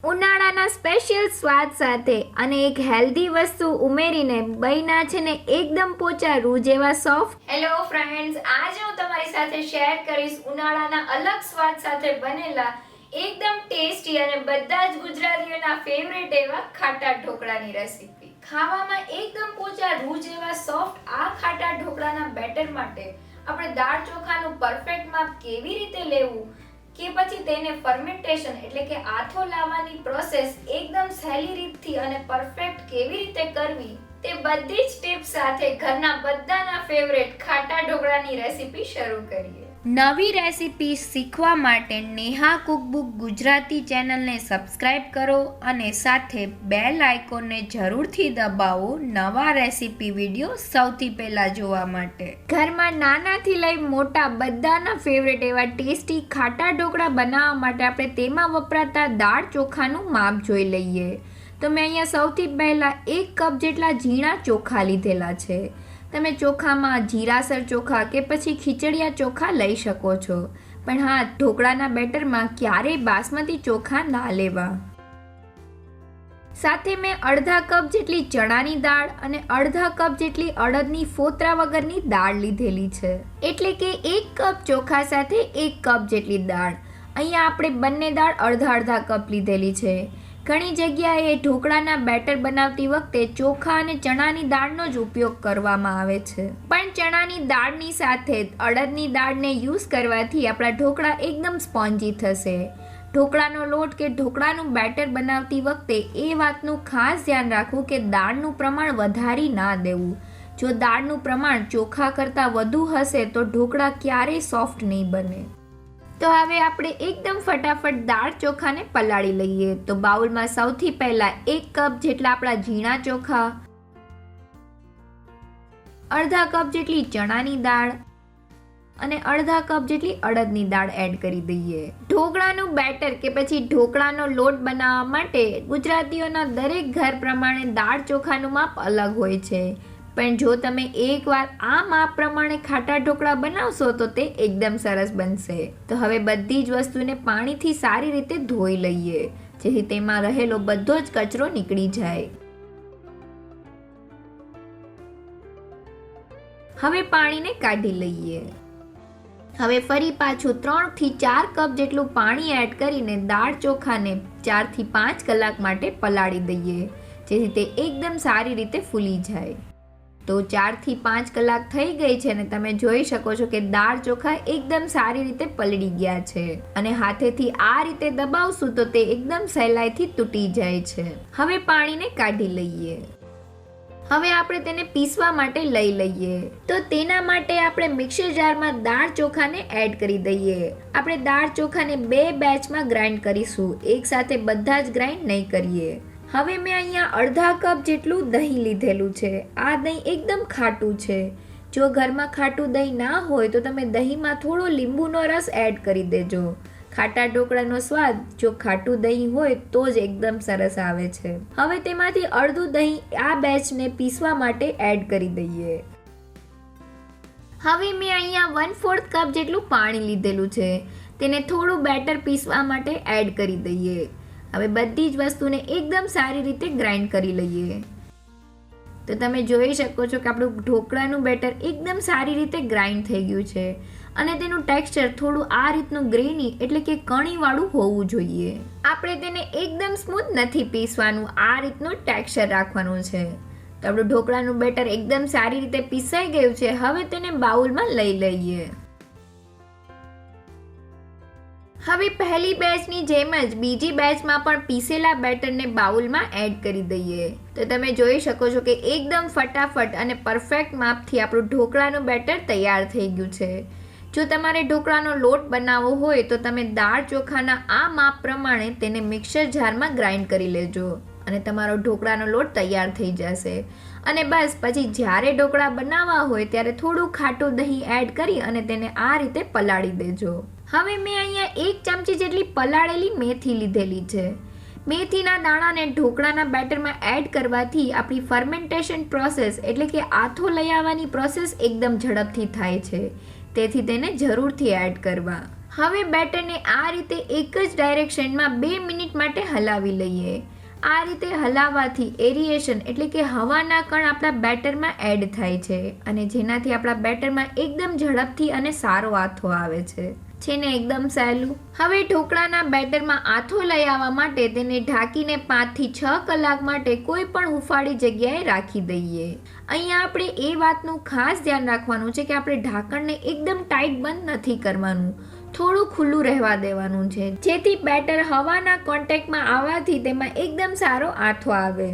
ઉનાળાના સ્પેશિયલ સ્વાદ સાથે અને એક હેલ્ધી વસ્તુ ઉમેરીને બન્યા છે ને એકદમ પોચા રૂ જેવા સોફ્ટ. હેલો ફ્રેન્ડ્સ આજે હું તમારી સાથે શેર કરીશ ઉનાળાના અલગ સ્વાદ સાથે બનેલા એકદમ ટેસ્ટી અને બધા જ ગુજરાતીઓના ફેવરેટ એવા ખાટા ઢોકળાની રેસીપી ખાવામાં એકદમ પોચા રૂ જેવા સોફ્ટ આ ખાટા ઢોકળાના બેટર માટે આપણે દાળ ચોખાનું પરફેક્ટ માપ કેવી રીતે લેવું કે પછી તેને ફર્મેન્ટેશન એટલે કે આથો લાવવાની પ્રોસેસ એકદમ સહેલી રીતથી અને પરફેક્ટ કેવી રીતે કરવી તે બધી જ ટિપ્સ સાથે ઘરના બધાના ફેવરેટ ખાટા ઢોકળાની રેસીપી શરૂ કરીએ. નવી રેસીપી શીખવા માટે નેહા કુકબુક ગુજરાતી ચેનલને સબસ્ક્રાઇબ કરો અને સાથે બેલ આઇકોનને જરૂરથી દબાવો નવા રેસીપી વીડિયો સૌથી પહેલા જોવા માટે. ઘરમાં નાનાથી લઈ મોટા બધાના ફેવરેટ એવા ટેસ્ટી ખાટા ઢોકળા બનાવવા માટે આપણે તેમાં વપરાતા દાળ ચોખાનું માપ જોઈ લઈએ. તો મેં અહીંયા સૌથી પહેલાં એક કપ જેટલા ઝીણા ચોખા લીધેલા છે. તમે ચોખામાં જીરાસર ચોખા કે પછી ખીચડિયા ચોખા લઈ શકો છો. પણ હા, ઢોકળાના બેટરમાં ક્યારેય બાસમતી ચોખા ના લેવા. સાથે મેં અડધા કપ જેટલી ચણાની દાળ અને અડધા કપ જેટલી અડદની ફોતરા વગરની દાળ લીધેલી છે. એટલે કે એક કપ ચોખા સાથે એક કપ જેટલી દાળ. અહીંયા આપણે બંને દાળ અડધા અડધા કપ લીધેલી છે. ઘણી જગ્યાએ ઢોકળાના બેટર બનાવતી વખતે ચોખા અને ચણાની દાળનો જ ઉપયોગ કરવામાં આવે છે. પણ ચણાની દાળની સાથે અડદની દાળને યુઝ કરવાથી આપણા ઢોકળા એકદમ સ્પોન્જી થશે. ઢોકળાનો લોટ કે ઢોકળાનું બેટર બનાવતી વખતે એ વાતનું ખાસ ધ્યાન રાખવું કે દાળનું પ્રમાણ વધારી ના દેવું. જો દાળનું પ્રમાણ ચોખા કરતાં વધુ હશે તો ઢોકળા ક્યારેય સોફ્ટ નહીં બને. તો હવે આપણે એકદમ ફટાફટ દાળ ચોખાને પલાળી લઈએ. તો બાઉલમાં સૌથી પહેલા એક કપ જેટલા આપણા ઝીણા ચોખા, અડધા કપ જેટલી ચણાની દાળ અને અડધા કપ જેટલી અડદની દાળ એડ કરી દઈએ. ઢોકળાનું બેટર કે પછી ઢોકળાનો લોટ બનાવવા માટે ગુજરાતીઓના દરેક ઘર પ્રમાણે દાળ ચોખાનું માપ અલગ હોય છે. પણ જો તમે એકવાર આ માપ પ્રમાણે ખાટા ઢોકળા બનાવશો તો તે એકદમ સરસ બનશે. તો હવે બધી જ વસ્તુને પાણીથી સારી રીતે ધોઈ લઈએ, જેથી તેમાં રહેલો બધો જ કચરો નીકળી જાય. હવે પાણીને કાઢી લઈએ. હવે ફરી પાછું ત્રણથી ચાર કપ જેટલું પાણી એડ કરીને દાળ ચોખાને ચારથી પાંચ કલાક માટે પલાળી દઈએ, જેથી તે એકદમ સારી રીતે ફૂલી જાય. તો ચારથી પાંચ કલાક થઈ ગઈ છે અને તમે જોઈ શકો છો કે દાળ ચોખા એકદમ સારી રીતે પલળી ગયા છે. અને હાથેથી આ રીતે દબાવશું તો તે એકદમ સહેલાઈથી તૂટી જાય છે. હવે પાણીને કાઢી લઈએ. હવે આપણે તેને પીસવા માટે લઈ લઈએ. તો તેના માટે આપણે મિક્સર જારમાં દાળ ચોખાને એડ કરી દઈએ. આપણે દાળ ચોખાને બે બેચમાં ગ્રાઇન્ડ કરીશું. એક સાથે બધા જ ગ્રાઇન્ડ નહીં કરીએ. હવે મેં અહીંયા અડધા કપ જેટલું દહીં લીધેલું છે. આ દહીં એકદમ ખાટું છે. જો ઘરમાં ખાટું દહીં ના હોય તો તમે દહીંમાં થોડો લીંબુનો રસ એડ કરી દેજો. ખાટા ઢોકળાનો સ્વાદ જો ખાટું દહીં હોય તો જ એકદમ સરસ આવે છે. હવે તેમાંથી અડધું દહીં આ બેચને પીસવા માટે એડ કરી દઈએ. હવે મેં અહીંયા વન ફોર્થ કપ જેટલું પાણી લીધેલું છે. તેને થોડું બેટર પીસવા માટે એડ કરી દઈએ. હવે બધી જ વસ્તુને એકદમ સારી રીતે ગ્રાઇન્ડ કરી લઈએ. તો તમે જોઈ શકો છો કે આપણું ઢોકળાનું બેટર એકદમ સારી રીતે ગ્રાઇન્ડ થઈ ગયું છે. અને તેનું ટેક્સચર થોડું આ રીતનું ગ્રેની એટલે કે કણીવાળું હોવું જોઈએ. આપણે તેને એકદમ સ્મૂથ નથી પીસવાનું, આ રીતનું ટેક્સચર રાખવાનું છે. તો આપણું ઢોકળાનું બેટર એકદમ સારી રીતે પીસાઈ ગયું છે, હવે તેને બાઉલમાં લઈ લઈએ. હવે પહેલી બેચની જેમ જ બીજી બેચમાં પણ પીસેલા બેટરને બાઉલમાં એડ કરી દઈએ. તો તમે જોઈ શકો છો કે એકદમ ફટાફટ અને પરફેક્ટ માપથી આપણું ઢોકળાનું બેટર તૈયાર થઈ ગયું છે. જો તમારે ઢોકળાનો લોટ બનાવવો હોય તો તમે દાળ ચોખાના આ માપ પ્રમાણે તેને મિક્સર જારમાં ગ્રાઇન્ડ કરી લેજો અને તમારો ઢોકળાનો લોટ તૈયાર થઈ જશે. અને બસ, પછી જ્યારે ઢોકળા બનાવવા હોય ત્યારે થોડું ખાટું દહીં એડ કરી અને તેને આ રીતે પલાળી દેજો. હવે મેં અહીંયા એક ચમચી જેટલી પલાળેલી મેથી લીધેલી છે. મેથીના દાણાને ઢોકળાના બેટરમાં એડ કરવાથી આપણી ફર્મેન્ટેશન પ્રોસેસ એટલે કે આથો લઈ આવવાની પ્રોસેસ એકદમ ઝડપથી થાય છે. તેથી તેને જરૂરથી એડ કરવા. હવે બેટરને આ રીતે એક જ ડાયરેક્શનમાં બે મિનિટ માટે હલાવી લઈએ. આ રીતે હલાવવાથી એરિએશન એટલે કે હવાના કણ આપણા બેટરમાં એડ થાય છે અને જેનાથી આપણા બેટરમાં એકદમ ઝડપથી અને સારો આથો આવે છે. છે ને એકદમ સહેલું. હવે ઢોકળાના બેટરમાં આથો લઈ આવવા માટે તેને ઢાંકીને પાંચથી છ કલાક માટે કોઈ પણ હુફાળી જગ્યાએ રાખી દઈએ. અહીંયા આપણે એ વાતનું ખાસ ધ્યાન રાખવાનું છે કે આપણે ઢાંકણને એકદમ ટાઈટ બંધ નથી કરવાનું. થોડું ખુલ્લું રહેવા દેવાનું છે. જેથી બેટર હવાના કોન્ટેક્ટમાં આવવાથી તેમાં એકદમ સારો આથો આવે.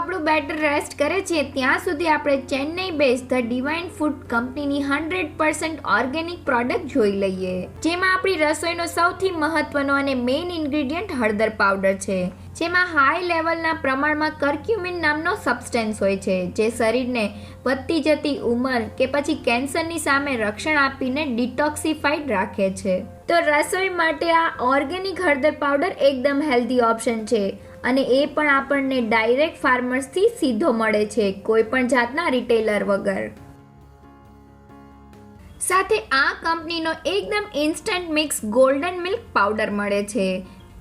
આપણું બેટર રેસ્ટ કરે છે, ત્યાં સુધી આપણે Chennai base the divine food કંપનીની હંડ્રેડ પર્સન્ટ ઓર્ગેનિક પ્રોડક્ટ જોઈ લઈએ. જેમાં આપણી રસોઈનો સૌથી મહત્વનો અને મેઇન ઇન્ગ્રીડિયન્ટ હળદર પાવડર છે. જેમાં હાઈ લેવલના પ્રમાણમાં કર્ક્યુમિન નામનો સબસ્ટેન્સ હોય છે, જે શરીરને વધતી જતી ઉંમર કે પછી કેન્સરની સામે રક્ષણ આપીને ડિટોક્સિફાઈડ રાખે છે. તો રસોઈ માટે આ ઓર્ગેનિક હળદર પાવડર એકદમ હેલ્ધી ઓપ્શન છે. અને એ પણ આપણને ડાયરેક્ટ ફાર્મર્સથી સીધો મળે છે, કોઈ પણ જાતના રિટેલર વગર. સાથે આ કંપનીનો એકદમ instant mix golden milk powder મળે છે,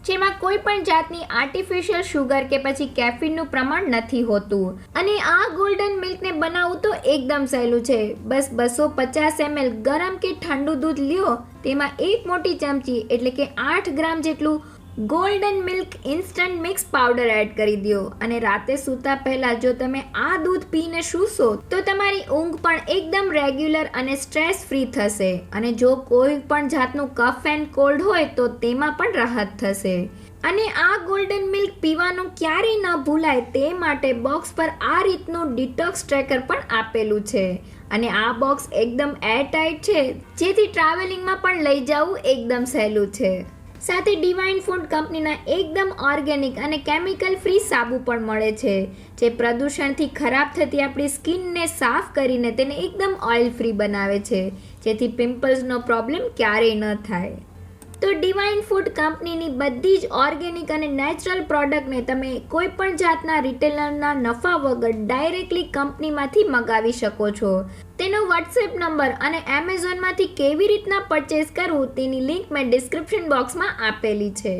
જેમાં કોઈ પણ જાતની આર્ટિફિશિયલ શુગર કે પછી કેફીનનું પ્રમાણ નથી હોતું. અને આ ગોલ્ડન મિલ્કને બનાવવું તો એકદમ સહેલું છે, બસ બસો પચાસ એમએલ ગરમ કે ઠંડુ દૂધ લ્યો, તેમાં એક મોટી ચમચી એટલે કે આઠ ગ્રામ જેટલું golden milk instant mix powder add કરી દો અને રાતે સૂતા પહેલા જો તમે આ દૂધ પીને સૂશો, તો તમારી ઊંઘ પણ એકદમ રેગ્યુલર અને સ્ટ્રેસ ફ્રી થશે. અને જો કોઈ પણ જાતનું કફ એન્ડ કોલ્ડ હોય, તો તેમાં પણ રાહત થશે. અને આ ગોલ્ડન મિલ્ક પીવાનું ક્યારેય ન ભૂલાય તે માટે બોક્સ પર આ રીતનું ડિટોક્સ ટ્રેકર પણ આપેલું છે. અને આ બોક્સ એકદમ એરટાઇટ છે, જેથી ટ્રાવેલિંગમાં પણ લઈ જવું એકદમ સહેલું છે. સાથે ડિવાઇન ફૂડ કંપનીના એકદમ ઓર્ગેનિક અને કેમિકલ ફ્રી સાબુ પણ મળે છે. જે પ્રદૂષણથી ખરાબ થતી આપણી સ્કિનને સાફ કરીને તેને એકદમ ઓઇલ ફ્રી બનાવે છે. જેથી પિમ્પલ્સનો પ્રોબ્લેમ ક્યારેય ન થાય. તો ડિવાઇન ફૂડ કંપનીની બધી જ ઓર્ગેનિક અને નેચરલ પ્રોડક્ટને તમે કોઈ પણ જાતના રિટેલરના નફા વગર ડાયરેક્ટલી કંપનીમાંથી મગાવી શકો છો. તેનો વોટ્સએપ નંબર અને એમેઝોનમાંથી કેવી રીતના પરચેસ કરવું તેની લિંક મેં ડિસ્ક્રિપ્શન બોક્સમાં આપેલી છે.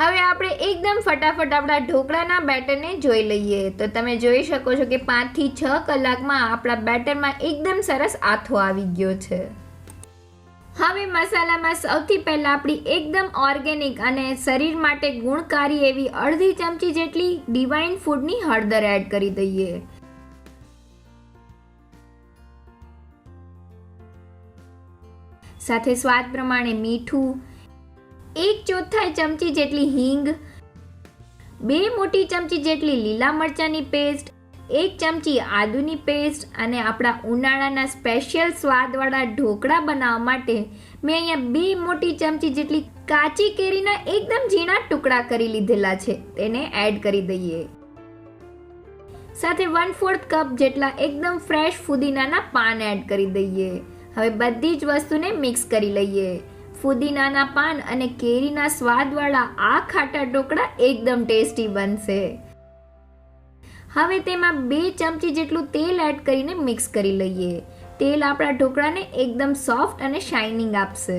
હવે આપણે એકદમ ફટાફટ આપણા ઢોકળાના બેટરને જોઈ લઈએ. તો તમે જોઈ શકો છો કે પાંચથી છ કલાકમાં આપણા બેટરમાં એકદમ સરસ આથો આવી ગયો છે. હવે મસાલામાં સૌથી પહેલાં આપણી એકદમ ઓર્ગેનિક અને શરીર માટે ગુણકારી એવી અડધી ચમચી જેટલી ડિવાઇન ફૂડની હળદર એડ કરી દઈએ. સાથે સ્વાદ પ્રમાણે મીઠું, એક ચોથાઈ ચમચી જેટલી હિંગ, બે મોટી ચમચી જેટલી લીલા મરચાંની પેસ્ટ એક ચમચી આદુની પેસ્ટ અને આપણા ઉનાળાના સ્પેશિયલ સ્વાદવાળા ઢોકળા બનાવવા માટે મેં અહીંયા બે મોટી ચમચી જેટલી કાચી કેરીના એકદમ ઝીણા ટુકડા કરી લીધેલા છે. તેને એડ કરી દઈએ. સાથે વન ફોર્થ કપ જેટલા એકદમ ફ્રેશ ફુદીનાના પાન એડ કરી દઈએ. હવે બધી જ વસ્તુને મિક્સ કરી લઈએ. ફુદીનાના પાન અને કેરીના સ્વાદવાળા આ ખાટા ઢોકળા એકદમ ટેસ્ટી બનશે. હવે તેમાં બે ચમચી જેટલું તેલ એડ કરીને મિક્સ કરી લઈએ. તેલ આપણા ઢોકળાને એકદમ સોફ્ટ અને શાઇનિંગ આપશે.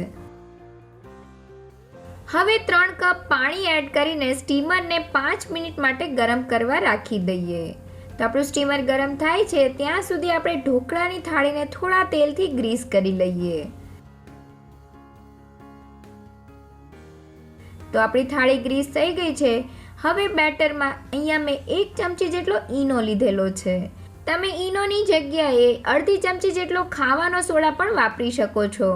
હવે ત્રણ કપ પાણી એડ કરીને સ્ટીમરને પાંચ મિનિટ માટે ગરમ કરવા રાખી દઈએ. તો આપણું સ્ટીમર ગરમ થાય છે, ત્યાં સુધી આપણે ઢોકળાની થાળીને થોડા તેલથી ગ્રીસ કરી લઈએ. તો આપણી થાળી ગ્રીસ થઈ ગઈ છે. હવે બેટરમાં અહીંયા મેં એક ચમચી જેટલો ઈનો લીધેલો છે. તમે ઈનોની જગ્યાએ અડધી ચમચી જેટલો ખાવાનો સોડા પણ વાપરી શકો છો.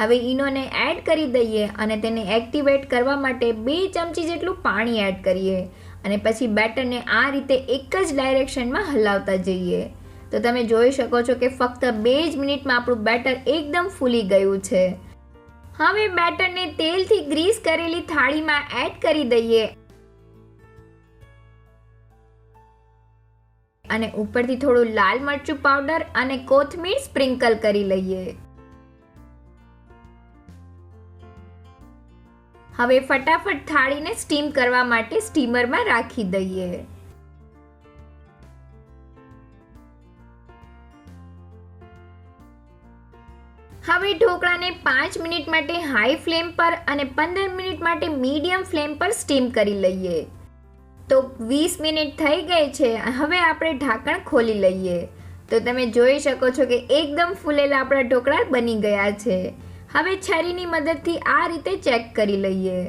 હવે ઈનોને એડ કરી દઈએ અને તેને એક્ટિવેટ કરવા માટે બે ચમચી જેટલું પાણી એડ કરીએ અને પછી બેટરને આ રીતે એક જ ડાયરેક્શનમાં હલાવતા જઈએ. તો તમે જોઈ શકો છો કે ફક્ત બે જ મિનિટમાં આપણું બેટર એકદમ ફૂલી ગયું છે. હવે બેટરને તેલથી ગ્રીસ કરેલી થાળીમાં એડ કરી દઈએ અને ઉપરથી થોડું લાલ મરચું પાવડર અને કોથમીર સ્પ્રિંકલ કરી લઈએ. હવે ફટાફટ થાળીને સ્ટીમ કરવા માટે સ્ટીમરમાં રાખી દઈએ. હવે ઢોકળાને પાંચ મિનિટ માટે હાઈ ફ્લેમ પર અને પંદર મિનિટ માટે મીડિયમ ફ્લેમ પર સ્ટીમ કરી લઈએ. તો વીસ મિનિટ થઈ ગઈ છે, હવે આપણે ઢાંકણ ખોલી લઈએ. તો તમે જોઈ શકો છો કે એકદમ ફૂલેલા આપણા ઢોકળા બની ગયા છે. હવે છરીની મદદથી આ રીતે ચેક કરી લઈએ.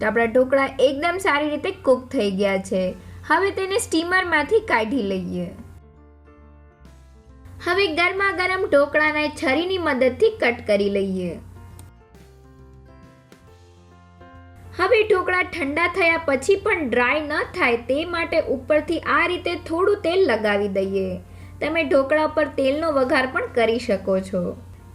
તો આપણા ઢોકળા એકદમ સારી રીતે કૂક થઈ ગયા છે. હવે તેને સ્ટીમરમાંથી કાઢી લઈએ. હવે ગરમા ગરમ ઢોકળાને છરીની મદદથી કટ કરી લઈએ. હવે ઢોકળા ઠંડા થયા પછી પણ ડ્રાય ન થાય તે માટે ઉપરથી આ રીતે થોડું તેલ લગાવી દઈએ. તમે ઢોકળા પર તેલનો વઘાર પણ કરી શકો છો.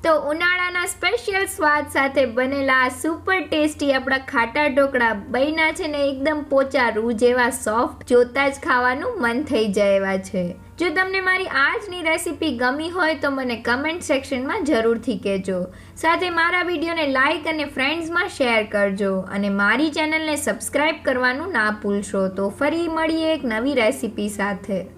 તો ઉનાળાના સ્પેશિયલ સ્વાદ સાથે બનેલા સુપર ટેસ્ટી આપણા ખાટા ઢોકળા બન્યા છે ને એકદમ પોચા રૂ જેવા સોફ્ટ જોતા જ ખાવાનું મન થઈ જાય એવા છે. જો તમને મારી આજની રેસીપી ગમી હોય તો મને કમેન્ટ સેક્શનમાં જરૂરથી કહેજો. સાથે મારા વિડીયોને લાઇક અને ફ્રેન્ડ્સમાં શેર કરજો અને મારી ચેનલને સબસ્ક્રાઇબ કરવાનું ના ભૂલશો. તો ફરી મળીએ એક નવી રેસીપી સાથે.